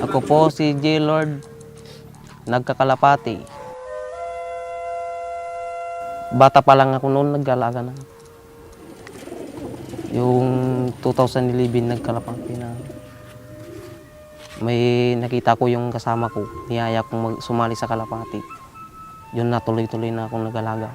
Ako po si J. Lord, nagkakalapati. Bata pa lang ako noon, nag-alaga na. Yung 2011, nagkalapati na. May nakita ko yung kasama ko, niyaya kong sumali sa kalapati. Yun na, tuloy-tuloy na akong nag-alaga.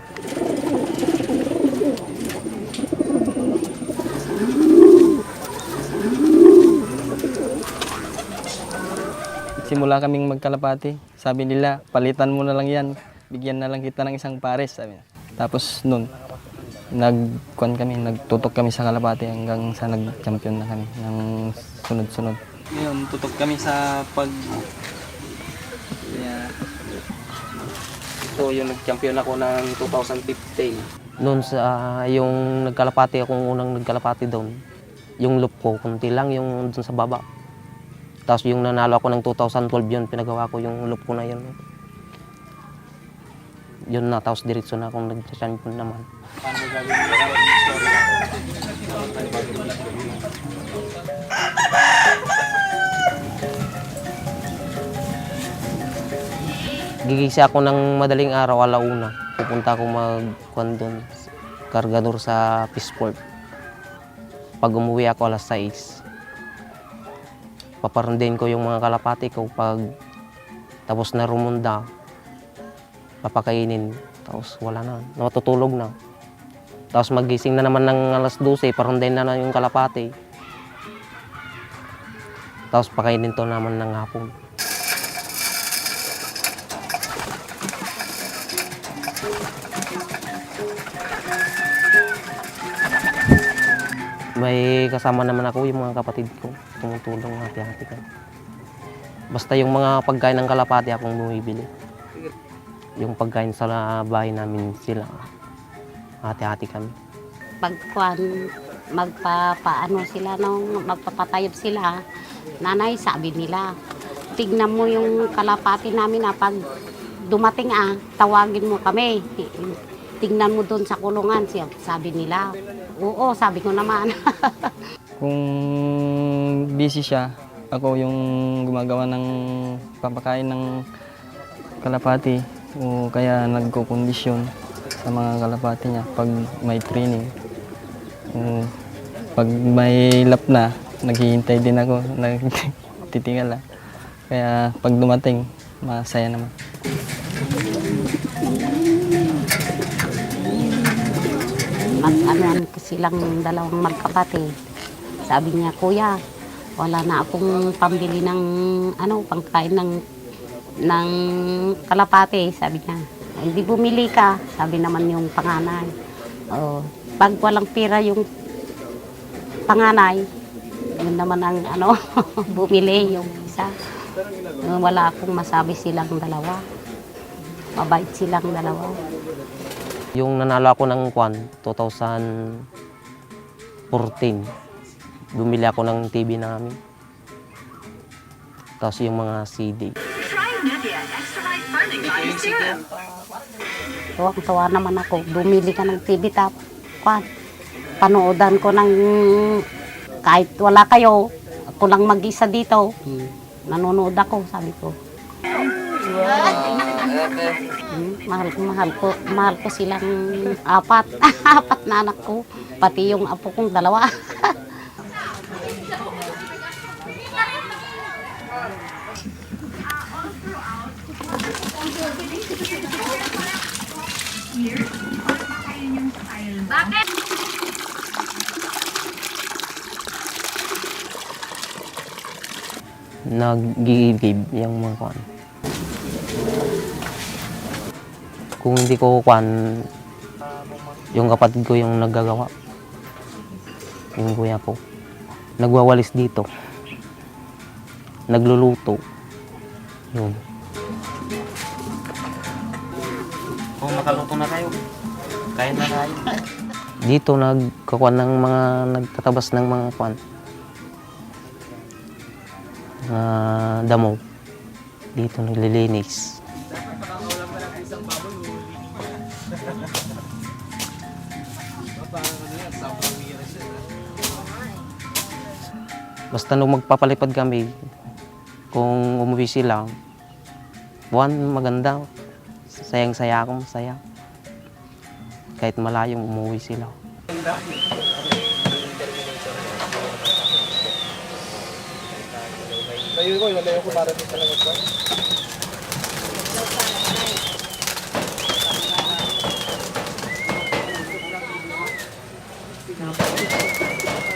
Simula kaming magkalapati. Sabi nila, palitan mo na lang yan. Bigyan na lang kita ng isang pares. Sabi niya. Tapos nun, nagkuan kami, nagtutok kami sa kalapati hanggang sa nag-champion na kami ng sunod-sunod. Ngayon, tutok kami sa pag... Yeah. So, yung nag-champion ako ng 2015. Noon sa yung nagkalapati akong unang nagkalapati doon, yung loop ko, kunti lang yung doon sa baba. Tapos yung nanalo ako ng 2012 yun, pinagawa ko yung loop ko na yun. Yun na, tapos diretso na akong nag-champion naman. Gigisi ako ng madaling araw, alauna. Pupunta ako mag doon, kargador sa Peaceport. Pag umuwi ako alas 6, paparundahin ko yung mga kalapati ko pag tapos na rumunda, papakainin. Tapos wala na, natutulog na. Tapos magising na naman ng alas 12, parundahin na na yung kalapati. Tapos pakainin to naman ng hapon. May kasama naman ako yung mga kapatid ko. Tumutulong hati-hati kami. Basta yung mga pagkain ng kalapati akong bumibili. Yung pagkain sa bahay namin sila. Hati-hati kami. pagkuan magpapaano sila nung magpapatayop sila nanay sabi nila tignan mo yung kalapati namin na pag dumating ah tawagin mo kami tignan mo doon sa kulungan sabi nila oo sabi ko naman Kung busy siya, ako yung gumagawa ng papakain ng kalapati o kaya nagko-kondisyon sa mga kalapati niya pag may training. O pag may lap na, naghihintay din ako, nagtitingala. Kaya pag dumating, masaya naman. Mag ko silang dalawang magkapatid. Sabi niya kuya wala na akong pambili ng ano pangkain ng ng kalapate. Sabi niya hindi bumili ka. Sabi naman yung panganay. Oh pag walang pira yung panganay yun naman ang ano bumili yung isa. Uh, wala akong masabi silang dalawa. Mabait silang dalawa Yung nanalo ako ng kwan, 2014, bumili ako ng TV namin. Tapos yung mga CD. Tuwang-tuwa naman ako. Bumili ka ng TV tap. Kwan. Panoodan ko ng kahit wala kayo, ako lang mag-isa dito. Nanonood ako, sabi ko. Hmm, mahal mahal ko, mahal ko silang apat. apat na anak ko. Pati yung apo kong dalawa. Nag-give yung mga kwan. Kung hindi ko kwan, yung kapatid ko yung naggagawa. Yung kuya ko. Nagwawalis dito. Nagluluto. Yun. Kung makaluto na kayo, kaya na tayo. Dito nagkakuan ng mga nagtatabas ng mga kwan. Mga damo. Dito naglilinis. Basta nung magpapalipad kami, Kung umuwi sila, buwan maganda. Sayang-saya ako, masaya. Kahit malayong umuwi sila. Lo- ko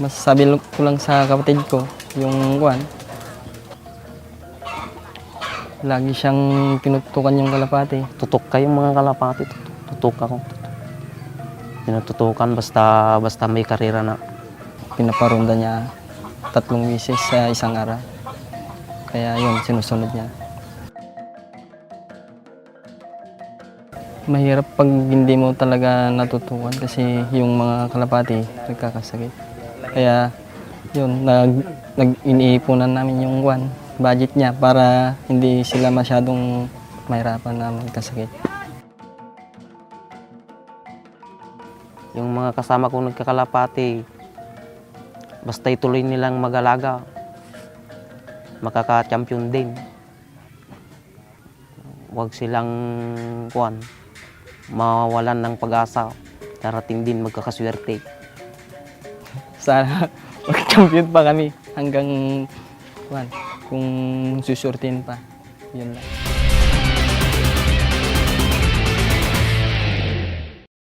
lang sa kapatid ko, yung kuan. Lagi siyang tinutukan yung kalapati. Tutok kayo mga kalapati, tutok, tutok ako. Tinututukan basta, basta may karera na. Pinaparunda niya tatlong misis sa isang araw. Kaya yun, sinusunod niya. Mahirap pag hindi mo talaga natutukan kasi yung mga kalapati nagkakasakit. Kaya yun, nag, nag iniipunan namin yung one budget niya para hindi sila masyadong mahirapan na magkasakit. Yung mga kasama kong nagkakalapati, basta ituloy nilang mag-alaga, makaka-champion din. Huwag silang kuan, mawawalan ng pag-asa. Darating din magkakaswerte. Sana mag-champion pa kami hanggang kung susurtin pa. Yun lang.